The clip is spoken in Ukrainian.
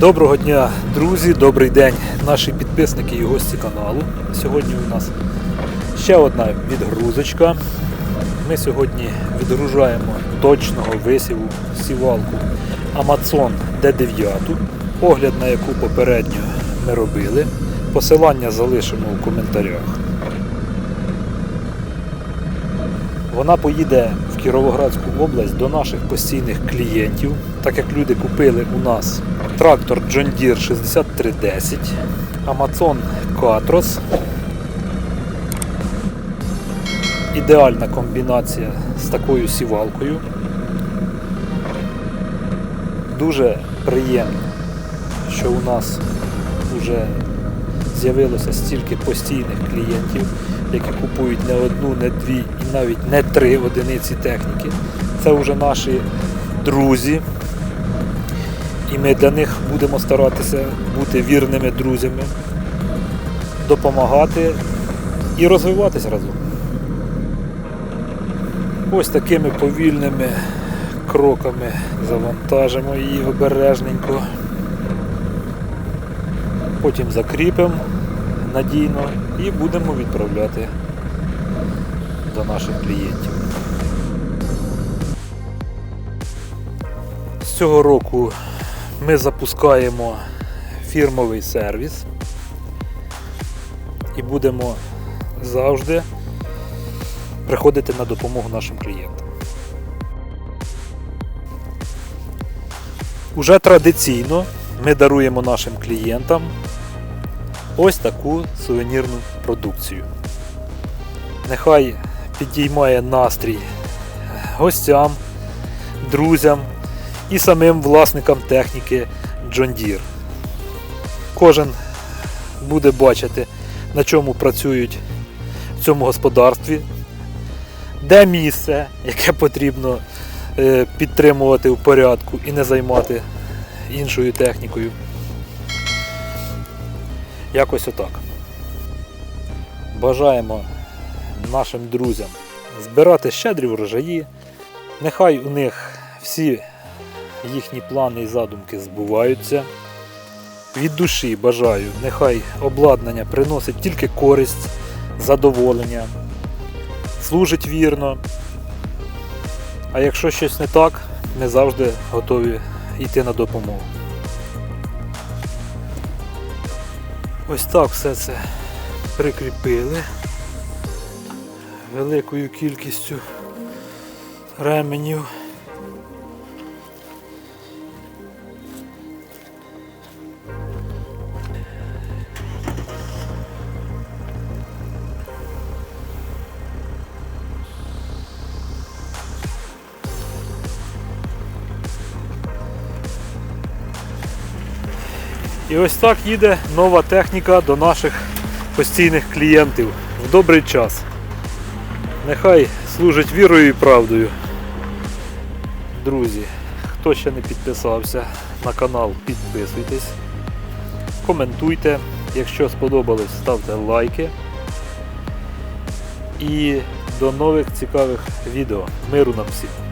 Доброго дня, друзі, добрий день, наші підписники і гості каналу. Сьогодні у нас ще одна відгрузочка. Ми сьогодні відгружаємо точного висіву сівалку Amazon D9, огляд на яку попередньо ми робили. Посилання залишимо у коментарях. Вона поїде Кіровоградську область до наших постійних клієнтів, так як люди купили у нас трактор John Deere 6310, Amazon Catros. Ідеальна комбінація з такою сівалкою. Дуже приємно, що у нас вже з'явилося стільки постійних клієнтів, які купують не одну, не дві і навіть не три одиниці техніки. Це вже наші друзі. І ми для них будемо старатися бути вірними друзями, допомагати і розвиватись разом. Ось такими повільними кроками завантажимо її обережненько. Потім закріпимо надійно і будемо відправляти до наших клієнтів. З цього року ми запускаємо фірмовий сервіс і будемо завжди приходити на допомогу нашим клієнтам. Уже традиційно ми даруємо нашим клієнтам ось таку сувенірну продукцію. Нехай підіймає настрій гостям, друзям і самим власникам техніки John Deere. Кожен буде бачити, на чому працюють в цьому господарстві, де місце, яке потрібно е, підтримувати в порядку і не займати іншою технікою. Якось отак. Бажаємо нашим друзям збирати щедрі врожаї. Нехай у них всі їхні плани і задумки збуваються. Від душі бажаю, нехай обладнання приносить тільки користь, задоволення, служить вірно. А якщо щось не так, ми завжди готові йти на допомогу. Ось так все це прикріпили великою кількістю ременів. І ось так їде нова техніка до наших постійних клієнтів в добрий час. Нехай служить вірою і правдою. Друзі, хто ще не підписався на канал, підписуйтесь, коментуйте. Якщо сподобалось, ставте лайки. І до нових цікавих відео. Миру нам всім!